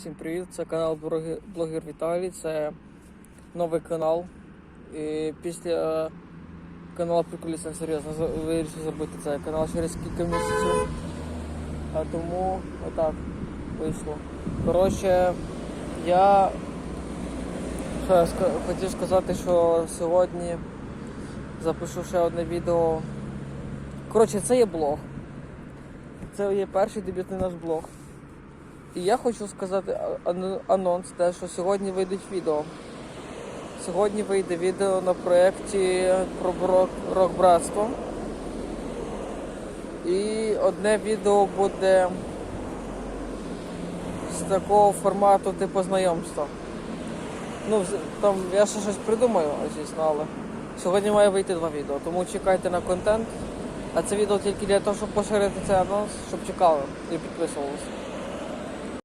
Всім привіт! Це канал Блогер Віталій. Це новий канал. І після каналу Приколіса серйозно вирішив зробити цей канал через кілька місяців. А тому отак вийшло. Коротше, я хотів сказати, що сьогодні запишу ще одне відео. Коротше, це є блог. Це є перший дебютний наш блог. І я хочу сказати анонс, те, що сьогодні вийдуть відео. Сьогодні вийде відео на проєкті про рок, рок-братство. І одне відео буде з такого формату типу знайомства. Ну, там я ще щось придумаю, звісно, але сьогодні має вийти два відео, тому чекайте на контент. А це відео тільки для того, щоб поширити цей анонс, щоб чекали і підписувалися.